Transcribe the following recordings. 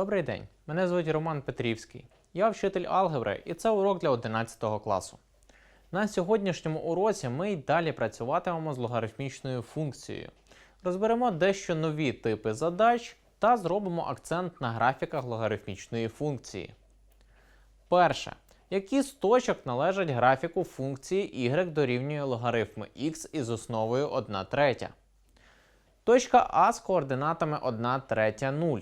Добрий день, мене звуть Роман Петрівський. Я вчитель алгебри і це урок для 11 класу. На сьогоднішньому уроці ми й далі працюватимемо з логарифмічною функцією. Розберемо дещо нові типи задач та зробимо акцент на графіках логарифмічної функції. Перше. Які з точок належать графіку функції y дорівнює логарифму x із основою 1 третя? Точка А з координатами 1 третя 0.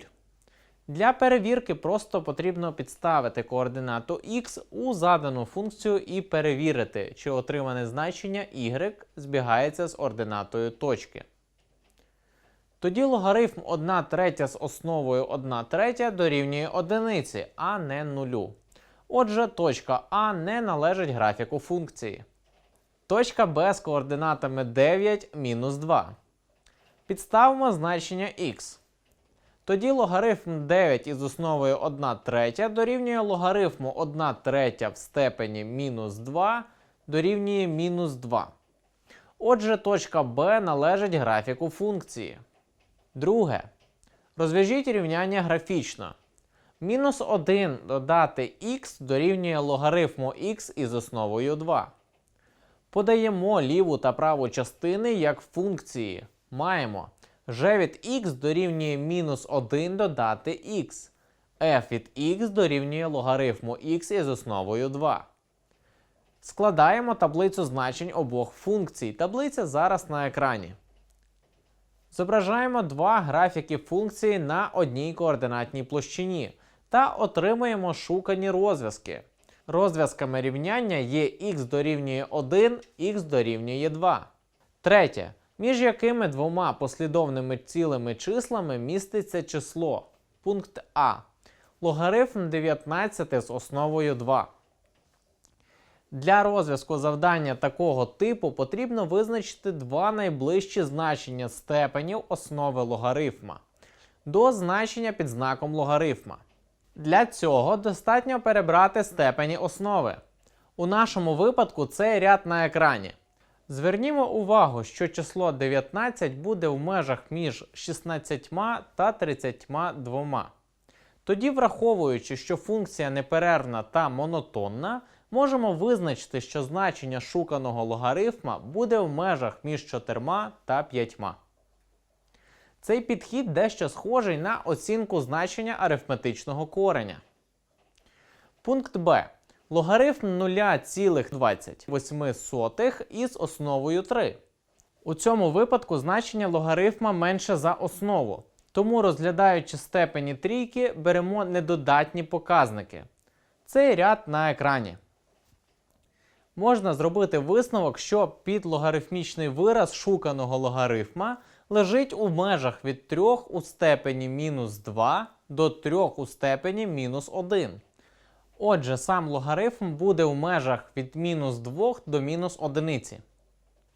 Для перевірки просто потрібно підставити координату x у задану функцію і перевірити, чи отримане значення y збігається з ординатою точки. Тоді логарифм 1 третя з основою 1 третя дорівнює одиниці, а не нулю. Отже, точка А не належить графіку функції. Точка Б з координатами 9 мінус 2. Підставимо значення х. Тоді логарифм 9 із основою 1 третя дорівнює логарифму 1 третя в степені мінус 2 дорівнює мінус 2. Отже, точка Б належить графіку функції. Друге. Розв'яжіть рівняння графічно. Мінус 1 додати х дорівнює логарифму х із основою 2. Подаємо ліву та праву частини як функції. Маємо g від x дорівнює мінус 1 додати x. f від x дорівнює логарифму x із основою 2. Складаємо таблицю значень обох функцій. Таблиця зараз на екрані. Зображаємо два графіки функції на одній координатній площині та отримуємо шукані розв'язки. Розв'язками рівняння є x дорівнює 1, x дорівнює 2. Третє. Між якими двома послідовними цілими числами міститься число. Пункт А. Логарифм 19 з основою 2. Для розв'язку завдання такого типу потрібно визначити два найближчі значення степенів основи логарифма до значення під знаком логарифма. Для цього достатньо перебрати степені основи. У нашому випадку це ряд на екрані. Звернімо увагу, що число 19 буде в межах між 16 та 32. Тоді, враховуючи, що функція неперервна та монотонна, можемо визначити, що значення шуканого логарифма буде в межах між 4 та 5. Цей підхід дещо схожий на оцінку значення арифметичного кореня. Пункт Б. Логарифм 0,28 із основою 3. У цьому випадку значення логарифма менше за основу. Тому, розглядаючи степені трійки, беремо недодатні показники. Цей ряд на екрані. Можна зробити висновок, що підлогарифмічний вираз шуканого логарифма лежить у межах від 3 у степені мінус 2 до 3 у степені мінус 1. Отже, сам логарифм буде в межах від мінус 2 до мінус 1.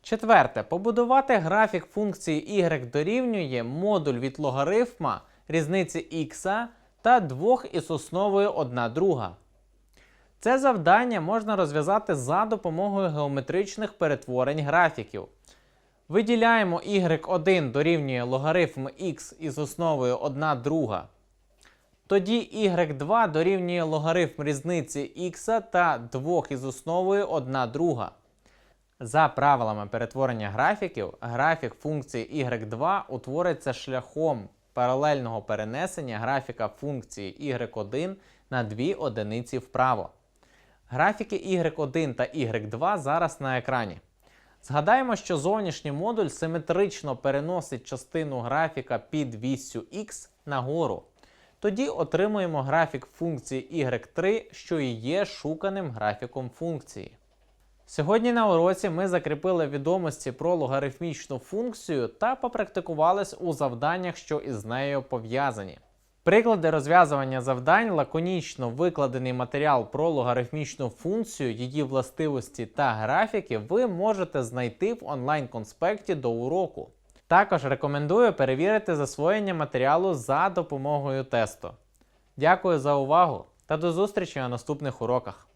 Четверте. Побудувати графік функції y дорівнює модуль від логарифма різниці х та 2 із основою 1 друга. Це завдання можна розв'язати за допомогою геометричних перетворень графіків. Виділяємо y1 дорівнює логарифм x із основою 1 друга. Тоді y2 дорівнює логарифм різниці х та 2 із основою 1 друга. За правилами перетворення графіків, графік функції y2 утвориться шляхом паралельного перенесення графіка функції y1 на дві одиниці вправо. Графіки y1 та y2 зараз на екрані. Згадаємо, що зовнішній модуль симетрично переносить частину графіка під віссю x нагору. Тоді отримуємо графік функції y3, що і є шуканим графіком функції. Сьогодні на уроці ми закріпили відомості про логарифмічну функцію та попрактикувались у завданнях, що із нею пов'язані. Приклади розв'язування завдань, лаконічно викладений матеріал про логарифмічну функцію, її властивості та графіки ви можете знайти в онлайн-конспекті до уроку. Також рекомендую перевірити засвоєння матеріалу за допомогою тесту. Дякую за увагу та до зустрічі на наступних уроках!